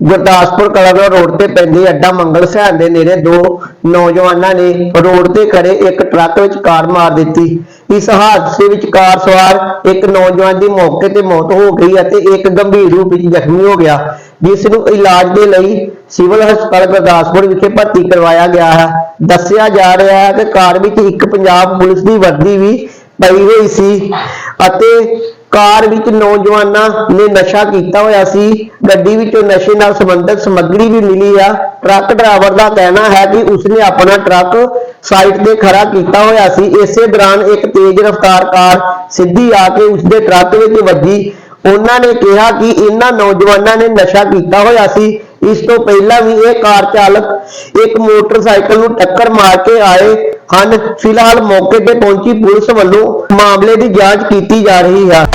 Gurdaspur Kalanaur road ਤੇ ਪੈਂਦੇ ਅੱਡਾ ਮੰਗਲ ਸਹਿਣ ਦੇ ਨੇੜੇ ਦੋ ਨੌਜਵਾਨਾਂ ਨੇ ਰੋਡ ਤੇ ਖੜੇ ਇੱਕ ਟਰੱਕ ਵਿੱਚ ਕਾਰ ਮਾਰ ਦਿੱਤੀ। ਇਸ ਹਾਦਸੇ ਵਿੱਚ ਕਾਰ ਸਵਾਰ ਇੱਕ ਨੌਜਵਾਨ ਦੀ ਮੌਕੇ ਤੇ ਮੌਤ ਹੋ ਗਈ ਅਤੇ ਇੱਕ ਗੰਭੀਰ ਰੂਪ ਵਿੱਚ ਜ਼ਖਮੀ ਹੋ ਗਿਆ, ਜਿਸ ਨੂੰ ਇਲਾਜ ਦੇ ਲਈ ਸਿਵਲ ਹਸਪਤਾਲ ਗੁਰਦਾਸਪੁਰ ਵਿਖੇ ਭਰਤੀ ਕਰਵਾਇਆ ਗਿਆ ਹੈ। ਦੱਸਿਆ ਜਾ ਰਿਹਾ ਹੈ ਕਿ ਕਾਰ ਵਿੱਚ ਇੱਕ ਪੰਜਾਬ ਪੁਲਿਸ ਦੀ ਵਰਦੀ ਵੀ ਪਈ ਹੋਈ ਸੀ ਅਤੇ ਕਾਰ ਵਿੱਚ ਨੌਜਵਾਨਾਂ ਨੇ ਨਸ਼ਾ ਕੀਤਾ ਹੋਇਆ ਸੀ। ਗੱਡੀ ਵਿੱਚੋਂ ਨਸ਼ੇ ਨਾਲ ਸੰਬੰਧਿਤ ਸਮੱਗਰੀ ਵੀ ਮਿਲੀ ਆ। ਟਰੱਕ ਡਰਾਈਵਰ ਦਾ ਕਹਿਣਾ ਹੈ ਕਿ ਉਸਨੇ ਆਪਣਾ ਟਰੱਕ ਸਾਈਡ ਤੇ ਖੜਾ ਕੀਤਾ ਹੋਇਆ ਸੀ। ਇਸੇ ਦੌਰਾਨ ਇੱਕ ਤੇਜ਼ ਰਫ਼ਤਾਰ ਕਾਰ ਸਿੱਧੀ ਆ ਕੇ ਉਸਦੇ ਟਰੱਕ ਵਿੱਚ ਵੱਜੀ। ਉਹਨਾਂ ਨੇ ਕਿਹਾ ਕਿ ਇਹਨਾਂ ਨੌਜਵਾਨਾਂ ਨੇ ਨਸ਼ਾ ਕੀਤਾ ਹੋਇਆ ਸੀ। ਇਸ ਤੋਂ ਪਹਿਲਾਂ ਵੀ ਇਹ ਕਾਰ ਚਾਲਕ ਇੱਕ ਮੋਟਰਸਾਈਕਲ ਨੂੰ ਟੱਕਰ ਮਾਰ ਕੇ ਆਏ। ਹਨ। ਫਿਲਹਾਲ ਮੌਕੇ ਤੇ ਪਹੁੰਚੀ ਪੁਲਿਸ ਵੱਲੋਂ ਮਾਮਲੇ ਦੀ ਜਾਂਚ ਕੀਤੀ ਜਾ ਰਹੀ ਹੈ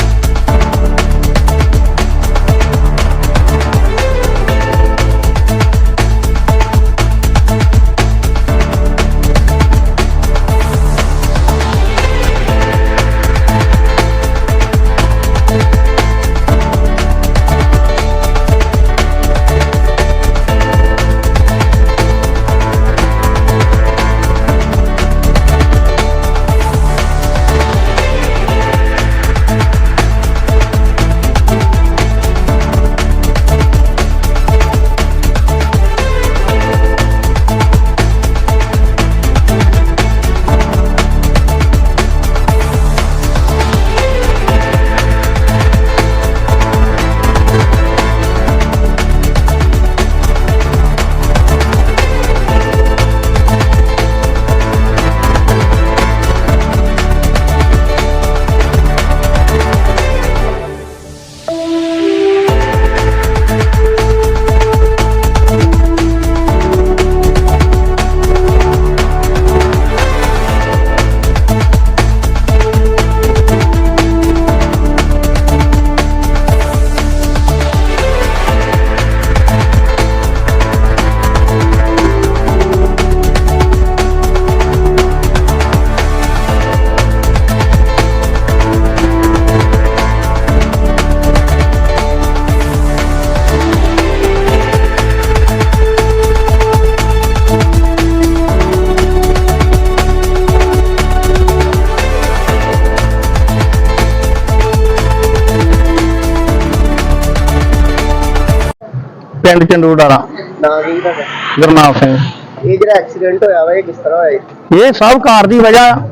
ਪਿੰਡ ਚੰਦੂੜ ਵਾਲਾ। ਨਾ ਜੀ ਤੁਹਾਡਾ? ਗੁਰਨਾਮ ਸਿੰਘ। ਇਹ ਜਿਹੜਾ ਐਕਸੀਡੈਂਟ ਹੋਇਆ ਵਾ ਇਹ ਕਿਸ ਤਰ੍ਹਾਂ ਹੋਇਆ ਜੀ? ਇਹ ਸਭ ਕਾਰ ਦੀ ਵਜ੍ਹਾ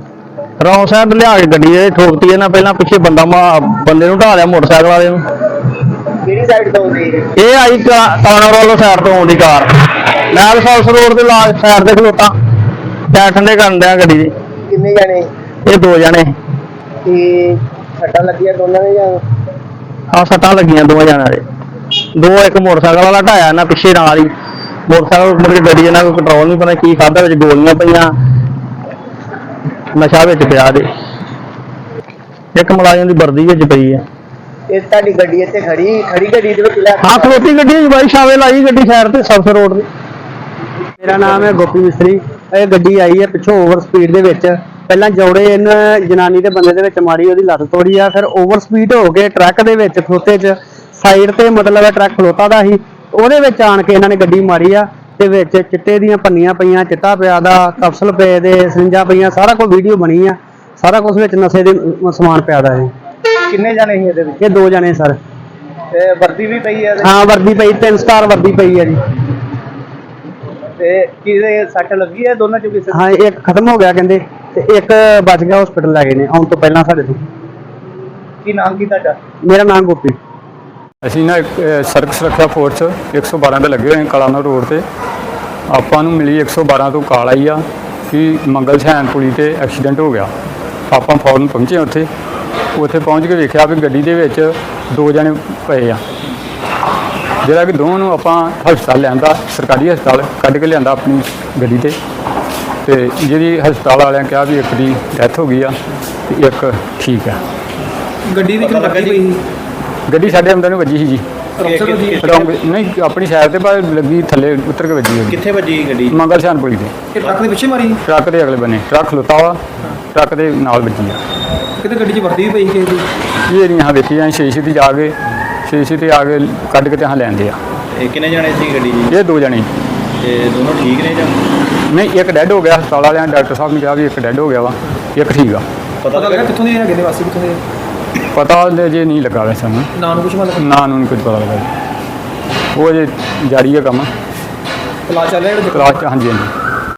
ਰੌਂਗ ਸਾਈਡ ਲਿਆ ਕੇ ਗੱਡੀ ਇਹ ਠੋਕਤੀ ਇਹਨਾਂ ਪਹਿਲਾਂ ਪਿੱਛੇ ਬੰਦਾ ਮਾ- ਬੰਦੇ ਨੂੰ ਢਾ ਲਿਆ ਮੋਟਰਸਾਈਕਲ ਵਾਲੇ ਨੂੰ। ਕਿਹੜੀ ਸਾਈਡ ਤੋਂ ਹੁੰਦੀ ਹੈ ਇਹ ਆਈ ਕਾਨਰ ਵੱਲੋਂ ਸਾਈਡ ਤੋਂ ਆਉਂਦੀ ਕਾਰ। ਮੈਂ ਸੌਸ ਰੋਡ ਤੇ ਲਾ ਸਾਈਡ ਤੇ ਖਲੋਤਾ। ਟਾਇਰ ਠੰਡੇ ਕਰਨ ਡਿਆ ਗੱਡੀ ਦੇ। ਕਿੰਨੇ ਜਾਣੇ? ਇਹ ਦੋ ਜਣੇ। ਤੇ ਸੱਟਾਂ ਲੱਗੀਆਂ ਦੋਨਾਂ ਦੇ ਜਾਂ? ਆ ਸੱਟਾਂ ਲੱਗੀਆਂ ਦੋਵਾਂ ਜਣਿਆਂ ਦੇ। ਦੋ ਇੱਕ ਮੋਟਰਸਾਈਕਲ ਵਾਲਾ ਢਾਇਆ ਇਹਨਾਂ ਪਿੱਛੇ ਨਾਲ ਹੀ। ਮੋਟਰਸਾਈਕਲ ਮੁੜ ਕੇ ਗੱਡੀ ਇਹਨਾਂ ਕੋਲ ਕੰਟਰੋਲ ਨਹੀਂ ਪਤਾ ਕੀ ਖਾਦਾ ਵਿੱਚ ਗੋਲੀਆਂ ਪਈਆਂ। ਨਸ਼ਾ ਵਿੱਚ ਪਿਆ ਦੇ ਇੱਕ ਮੁਲਾਜ਼ਮ ਦੀ ਵਰਦੀ ਵਿੱਚ ਪਈ ਹੈ ਇਹ ਤੁਹਾਡੀ ਗੱਡੀ ਇੱਥੇ ਖੜੀ ਖੜੀ ਗੱਡੀ ਦੇ ਵਿੱਚ ਲੈ ਹਾਂ ਖਲੋਤੀ ਗੱਡੀ ਹੈ ਬਾਈ ਸ਼ਾਵੇ ਲਾਈ ਗੱਡੀ ਸਾਈਡ ਤੇ ਸਬਸ ਰੋਡ ਤੇ। ਮੇਰਾ ਨਾਮ ਹੈ ਗੋਪੀ ਮਿਸਤਰੀ। ਇਹ ਗੱਡੀ ਆਈ ਹੈ ਪਿੱਛੋਂ ਓਵਰ ਸਪੀਡ ਦੇ ਵਿੱਚ। ਪਹਿਲਾਂ ਜੋੜੇ ਇਹਨਾਂ ਜਨਾਨੀ ਦੇ ਬੰਦੇ ਦੇ ਵਿੱਚ ਮਾਰੀ ਉਹਦੀ ਲੱਤ ਤੋੜੀ ਆ ਫਿਰ ਓਵਰ ਸਪੀਡ ਹੋ ਕੇ ਟਰੱਕ ਦੇ ਵਿੱਚ ਖਲੋਤੇ ਚ ਸਾਈਡ ਤੇ ਮਤਲਬ ਟਰੱਕ ਖਲੋਤਾ ਦਾ ਸੀ ਉਹਦੇ ਵਿੱਚ ਆਣ ਕੇ ਇਹਨਾਂ ਨੇ ਗੱਡੀ ਮਾਰੀ ਆ ਤੇ ਵਿੱਚ ਚਿੱਟੇ ਦੀਆਂ ਪੰਨੀਆਂ ਪਈਆਂ ਚਿੱਟਾ ਪਿਆ ਦਾ ਕਪਸਲ ਪਏ ਦੇ ਸਿੰਜਾਂ ਪਈਆਂ ਸਾਰਾ ਕੁਝ ਵੀਡੀਓ ਬਣੀ ਆ ਸਾਰਾ ਕੁਝ ਵਿੱਚ ਨਸ਼ੇ ਦੇ ਸਮਾਨ ਪਿਆ ਦਾ ਹੈ ਕਿੰਨੇ ਜਾਣੇ ਸੀ ਇਹਦੇ ਵਿੱਚ? ਇਹ ਦੋ ਜਣੇ ਸਰ। ਤੇ ਵਰਦੀ ਵੀ ਪਈ ਹੈ ਹਾਂ ਵਰਦੀ ਪਈ ਤਿੰਨ ਸਟਾਰ ਵਰਦੀ ਪਈ ਹੈ ਜੀ। ਤੇ ਕਿਹਦੇ ਸੱਟ ਲੱਗੀ ਹੈ ਦੋਨਾਂ ਚੋਂ ਕਿਸੇ? ਹਾਂ ਇੱਕ ਖਤਮ ਹੋ ਗਿਆ ਕਹਿੰਦੇ ਤੇ ਇੱਕ ਬਚ ਗਿਆ ਹਸਪੀਟਲ ਲੈ ਗਏ ਨੇ ਆਉਣ ਤੋਂ ਪਹਿਲਾਂ ਸਾਡੇ ਤੋਂ। ਕੀ ਨਾਮ ਕੀ ਤੁਹਾਡਾ? ਮੇਰਾ ਨਾਮ ਗੋਪੀ। ਅਸੀਂ ਨਾ ਇੱਕ ਸੜਕ ਸੁਰੱਖਿਆ ਫੋਰਸ 112 ਤੇ ਲੱਗੇ ਹੋਏ ਹਾਂ ਕਲਾਨਾ ਰੋਡ ਤੇ। ਆਪਾਂ ਨੂੰ ਮਿਲੀ 112 ਤੋਂ ਕਾਲ ਆਈ ਆ ਕਿ ਮੰਗਲ ਸੈਨ ਪੁਲੀ ਤੇ ਐਕਸੀਡੈਂਟ ਹੋ ਗਿਆ। ਆਪਾਂ ਫੌਰਨ ਪਹੁੰਚੇ ਉੱਥੇ। ਉੱਥੇ ਪਹੁੰਚ ਕੇ ਵੇਖਿਆ ਵੀ ਗੱਡੀ ਦੇ ਵਿੱਚ ਦੋ ਜਣੇ ਪਏ ਆ। ਜਿਹੜਾ ਕਿ ਦੋਵਾਂ ਨੂੰ ਆਪਾਂ ਹਸਪਤਾਲ ਲਿਆਂਦਾ, ਸਰਕਾਰੀ ਹਸਪਤਾਲ ਕੱਢ ਕੇ ਲਿਆਂਦਾ ਆਪਣੀ ਗੱਡੀ ਤੇ। ਤੇ ਜਿਹਦੀ ਹਸਪਤਾਲ ਵਾਲਿਆਂ ਕਿਹਾ ਵੀ ਇੱਕ ਦੀ ਡੈਥ ਹੋ ਗਈ ਆ ਤੇ ਇੱਕ ਠੀਕ ਆ। ਗੱਡੀ ਵਿੱਚ ਲੱਗੀ ਪਈ ਗੱਡੀ ਸਾਡੇ ਅੰਦਰ ਨੂੰ ਵੱਜੀ ਸੀ ਜੀ। ਰੌਂਗ ਰੌਂਗ ਨਹੀਂ ਆਪਣੀ ਸਾਈਡ ਤੇ ਪਰ ਲੱਗੀ ਥੱਲੇ ਉਤਰ ਕੇ ਵੱਜੀ ਹੋਈ ਕਿੱਥੇ ਵੱਜੀ ਗੱਡੀ? ਮੰਗਲ ਸ਼ਾਨ ਪੁਲੀ ਤੇ ਇਹ ਟਰੱਕ ਦੇ ਪਿੱਛੇ ਮਾਰੀ? ਟਰੱਕ ਦੇ ਅਗਲੇ ਬੰਨੇ। ਟਰੱਕ ਖਲੋਤਾ ਵਾ ਟਰੱਕ ਦੇ ਨਾਲ ਵੱਜੀ ਆ। ਕਿਤੇ ਗੱਡੀ 'ਚ ਵਰਦੀ ਵੀ ਪਈ ਕਿਸੇ ਦੀ ਇਹ ਨਹੀਂ ਹਾਂ ਵੇਖੀ ਜਾਂ ਸ਼ੀਸ਼ੇ ਤੇ ਜਾ ਕੇ ਸ਼ੀਸ਼ੇ ਤੇ ਆ ਕੇ ਕੱਢ ਕੇ ਤੇ ਹਾਂ ਲੈਂਦੇ ਆ। ਇਹ ਕਿੰਨੇ ਜਾਣੇ ਸੀ ਗੱਡੀ 'ਚ ਇਹ ਦੋ ਜਣੇ। ਤੇ ਦੋਨੋਂ ਠੀਕ ਨੇ ਜਾਂ? ਨਹੀਂ ਇੱਕ ਡੈੱਡ ਹੋ ਗਿਆ ਹਸਪਤਾਲ ਵਾਲਿਆਂ ਡਾਕਟਰ ਸਾਹਿਬ ਨੇ ਕਿਹਾ ਵੀ ਇੱਕ ਡੈੱਡ ਹੋ ਗਿਆ ਵਾ ਇੱਕ ਠੀਕ ਆ। ਪਤਾ ਲੱਗਾ ਕਿੱਥੋਂ ਦੇ ਹੈਗੇ ਨੇ ਵਾਸੀ ਕਿੱਥੋਂ ਦੇ ਪਤਾ ਜੇ ਨਹੀਂ ਲੱਗਾ ਵੈਸੇ ਸਾਨੂੰ। ਨਾਂ ਨੂੰ ਕੁਝ ਮਤਲਬ ਨਾਂ ਨੂੰ ਨਹੀਂ ਕੁਝ ਪਤਾ ਲੱਗਾ। ਜੀ। ਉਹ ਅਜੇ ਜਾਰੀ ਹੈ ਕੰਮ। ਕਲਾਸ ਚੱਲ ਰਿਹਾ ਜਿਹੜਾ ਕਲਾਸ 'ਚ ਹਾਂਜੀ ਹਾਂਜੀ।